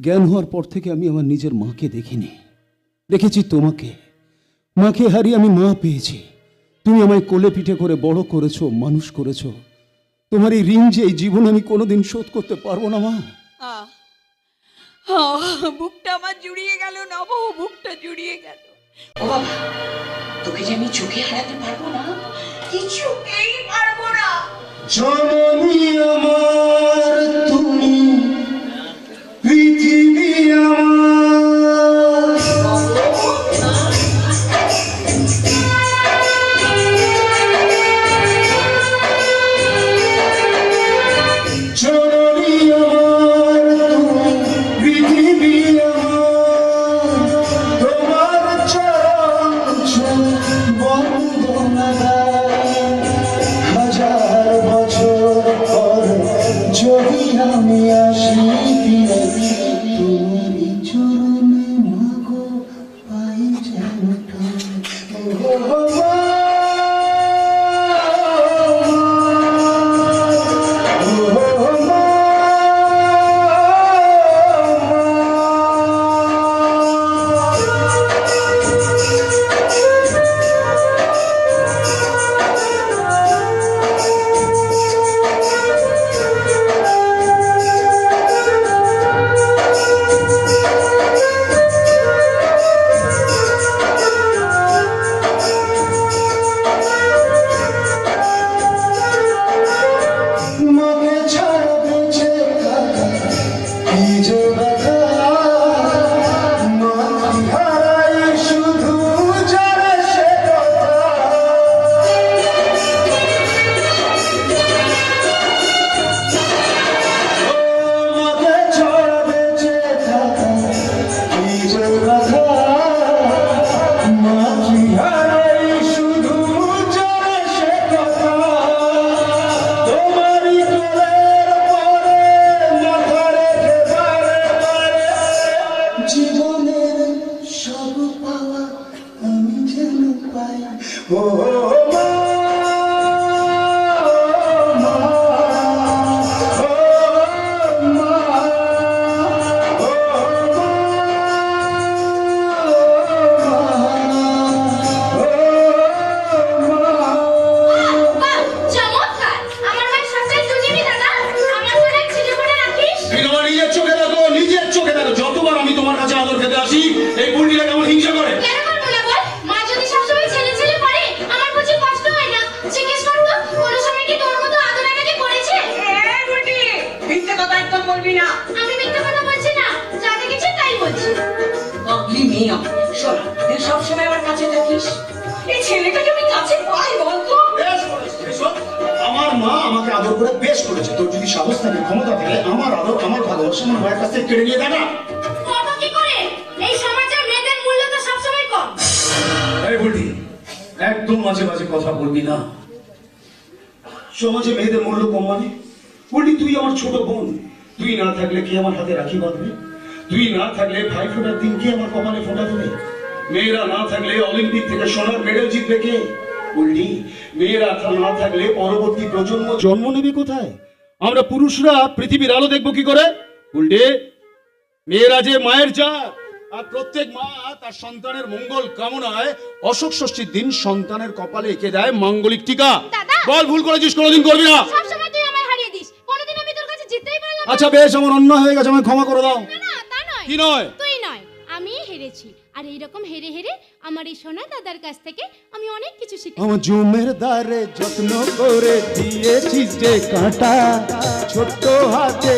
জ্ঞান হওয়ার পর থেকে আমি আমার নিজের মাকে দেখিনি। দেখেছি তোমাকে। মাকে হারিয়ে আমি মা পেয়েছি। তুমি আমায় কোলে পিঠে করে বড় করেছ মানুষ করেছ। তোমার এই ঋণ যে এই জীবন আমি কোনোদিন শোধ করতে পারব না মা। বুকটা আমার জুড়িয়ে গেল নব বুকটা জুড়িয়ে গেল। বাবা তোকে যে আমি চোখে হারাতে পারব না? কিছুতেই পারব না। জননী Uhum. কি যে ব্যথা পাই ও পাগলি মেয়ে আমার। শোন তুই সবসময় আমার কাছে থাকিস। এই ছেলেটাকে আমি কাছে পাই বলতো। আমার মা আমাকে আদর করে বেশ করেছে। তোর যদি সাহস থাকে ক্ষমতা থাকে আমার আদর আমার ভালোবাসা আমার মায়ের কাছ কেড়ে নিয়ে দেখা করব কি করে? এই সমাজে মেয়েদের মূল্য তো সবসময় কম। এই বুড়ি একদম মাঝে মাঝে কথা বলবি না। সমাজে মেয়েদের মূল্য কম মানে? বললি তুই আমার ছোট বোন। তুই না থাকলে কে আমার হাতে রাখি বাঁধবে? তুই না থাকলে ভাই ফোটার দিন কে আমার কপালে ফোটা দেবে মেয়েরা না থাকলে অলিম্পিক থেকে সোনার মেডেল জিতবে কে? বললি মেয়েরা না থাকলে পরবর্তী প্রজন্ম জন্ম নেবে কোথায়? আমরা পুরুষরা পৃথিবীর আলো দেখব কি করে? উল্টে মেয়েরা যে মায়ের জাত আর প্রত্যেক মা তার সন্তানের মঙ্গল কামনায় অশোক ষষ্ঠীর দিন সন্তানের কপালে এঁকে দেয় মাঙ্গলিক টিকা। বল ভুল করেছিস কোনোদিন করবি না। আচ্ছা বেশ আমার অন্যায় হয়ে গেছে আমায় ক্ষমা করে দাও। নয়। কি নয় তুই নয় আমি হেরেছি আর এইরকম হেরে হেরে আমার এই সোনা দাদার কাছ থেকে আমি অনেক কিছু শিখেছি আমার জুমের দারে যত্ন করে দিয়েছিস যে কাঁটা ছোট্ট হাতে